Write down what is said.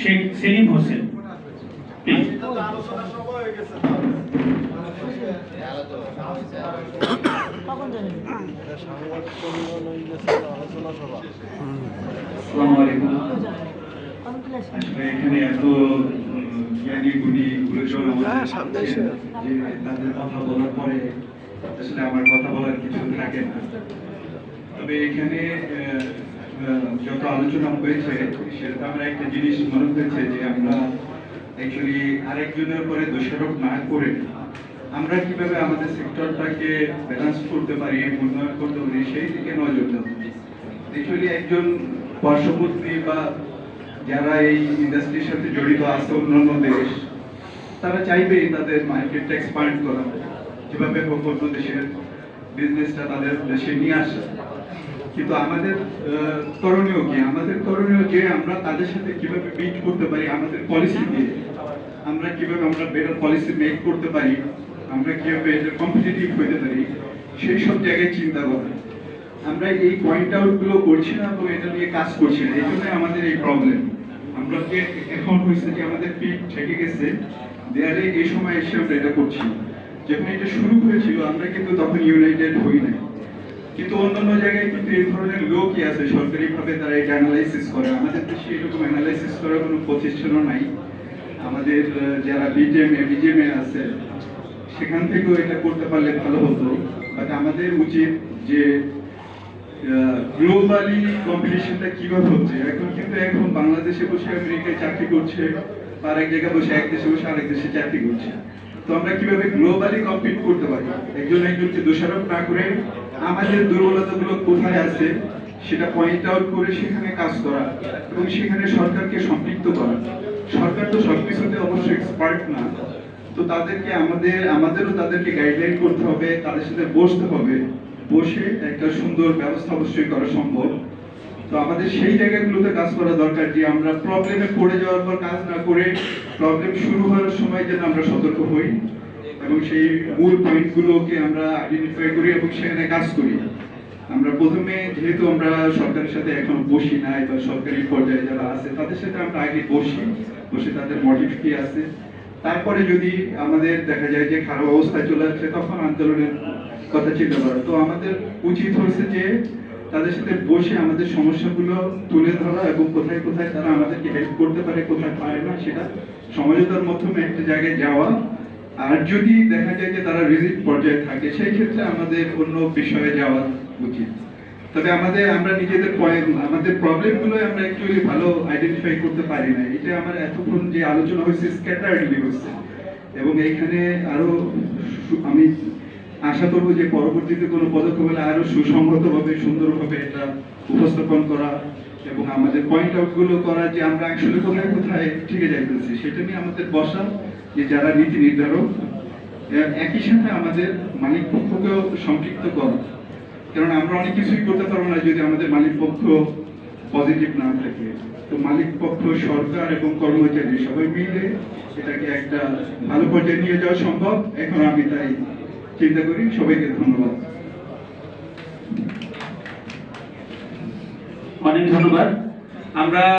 শেখ সেলিম হোসেন এখানে এত জ্ঞানী গুণী গুরুজন আমাদের সামনে আছেন এসে। যে তাদের কথা বলার পরে আসলে আমার কথা বলার কিছু থাকে না। তবে এখানে যত আলোচনা হয়েছে, সেটা আমরা একটা জিনিস মনে হয়েছে যে আমরা অ্যাকচুয়ালি আরেকজনের উপরে দোষারোপ না করে আমরা কীভাবে আমাদের সেক্টরটাকে ব্যালেন্স করতে পারি, উন্নয়ন করতে পারি, সেই দিকে নজর দেবো অ্যাকচুয়ালি একজন পার্শ্ববর্তী বা যারা এই ইন্ডাস্ট্রির সাথে জড়িত আছে অন্যান্য দেশ, তারা চাইবে তাদের মার্কেটটা এক্সপান্ড করা, যেভাবে অন্য দেশের বিজনেসটা তাদের দেশে নিয়ে আসা। কিন্তু আমাদের করণীয় কি? আমাদের করণীয় যে আমরা তাদের সাথে কীভাবে মিট করতে পারি, আমাদের পলিসি দিয়ে আমরা কীভাবে আমরা বেটার পলিসি মেক করতে পারি? আমরা কীভাবে কম্পিটিটিভ হতে পারি? সেই সব জায়গায় চিন্তা করা। আমরা এই পয়েন্ট আউটগুলো করছি না এবং এটা নিয়ে কাজ করছি না। এই জন্য আমাদের এই প্রবলেম আমরা যে এখন হয়েছে যে আমাদের পিক ঠেকে গেছে দেয়ালে এই সময় এসে আমরা এটা করছি। যখন এটা শুরু হয়েছিল, আমরা কিন্তু তখন ইউনাইটেড হই নাই। কিন্তু অন্যান্য জায়গায় কিন্তু এই ধরনের লোকই আছে, সরকারিভাবে তারা এটা অ্যানালাইসিস করে। আমাদের দেশে এরকম অ্যানালাইসিস করার কোনো প্রতিষ্ঠানও নাই। আমাদের যারা বিজেএমএ বিজেএমএ আছে, সেখান থেকেও এটা করতে পারলে ভালো হতো। বাট আমাদের উচিত যে গ্লোবালি কম্পিটিশনটা কীভাবে হচ্ছে? এখন কিন্তু এখন বাংলাদেশে বসে আমেরিকায় চাকরি করছে, বা আরেক জায়গায় বসে এক দেশে বসে আরেক দেশে চাকরি করছে। তো আমরা কীভাবে গ্লোবালি কম্পিট করতে পারি? একজন একজনকে দোষারোপ না করে আমাদের দুর্বলতাগুলো কোথায় আছে সেটা পয়েন্ট আউট করে সেখানে কাজ করা এবং সেখানে সরকারকে সম্পৃক্ত করা। সরকার তো সবকিছুতে অবশ্যই এক্সপার্ট না। তো তাদেরকে আমাদের, আমাদেরও তাদেরকে গাইডলাইন করতে হবে, তাদের সাথে বসতে হবে। বসে একটা সুন্দর ব্যবস্থা অবশ্যই করা সম্ভব। তো আমাদের সেই জায়গাগুলোতে কাজ করা দরকার যে আমরা প্রবলেমে পড়ে যাওয়ার পর কাজ না করে প্রবলেম শুরু হওয়ার সময় যেন আমরা সতর্ক হই এবং সেই মূল পয়েন্টগুলোকে আমরা আইডেন্টিফাই করি এবং সেখানে কাজ করি। আমরা প্রথমে যেহেতু আমরা সরকারের সাথে এখন বসি নাই বা সরকারি পর্যায়ে যারা আছে, তাদের সাথে আমরা আগে বসি, বসে তাদের মোটিভ কি আছে। তারপরে যদি আমাদের দেখা যায় যে খারাপ অবস্থায় চলে আসছে, তখন আন্দোলনের কথা চিন্তা করা। তো আমাদের উচিত হচ্ছে যে তাদের সাথে বসে আমাদের সমস্যাগুলো তুলে ধরা এবং কোথায় কোথায় তারা আমাদেরকে হেল্প করতে পারে, কোথায় পারে না, সেটা সমঝোতার মাধ্যমে একটা জায়গায় যাওয়া। আর যদি দেখা যায় যে তারা রিজিট পর্যায়ে থাকে, সেই ক্ষেত্রে আমাদের অন্য বিষয়ে যাওয়া উচিত। তবে আমাদের, আমরা নিজেদের আমাদের প্রবলেমগুলো আমরা অ্যাকচুয়ালি ভালো আইডেন্টিফাই করতে পারি না এটা আমার এতক্ষণ যে আলোচনা হয়েছে স্ক্যাটার্ডলি হচ্ছে এবং এখানে আরও আমি আশা করব যে পরবর্তীতে কোনো পদক্ষেপ হলে আরও সুসংহতভাবে সুন্দরভাবে এটা উপস্থাপন করা এবং আমাদের পয়েন্ট আউটগুলো করা যে আমরা আসলে কোথায় কোথায় ঠিক যাইতেছি, সেটা নিয়ে আমাদের বসা যে যারা নীতি নির্ধারক একই সাথে আমাদের মালিক পক্ষকেও সম্পৃক্ত করা। কারণ আমরা অনেক কিছুই করতে পারব না যদি আমাদের মালিক পক্ষ পজিটিভ না থাকে। তো মালিক পক্ষ, সরকার এবং কর্মচারী সবাই মিলে এটাকে একটা ভালো পর্যায়ে নিয়ে যাওয়া সম্ভব। এখন আমি তাই চিন্তা করি সবাইকে ধন্যবাদ। অনেক ধন্যবাদ। আমরা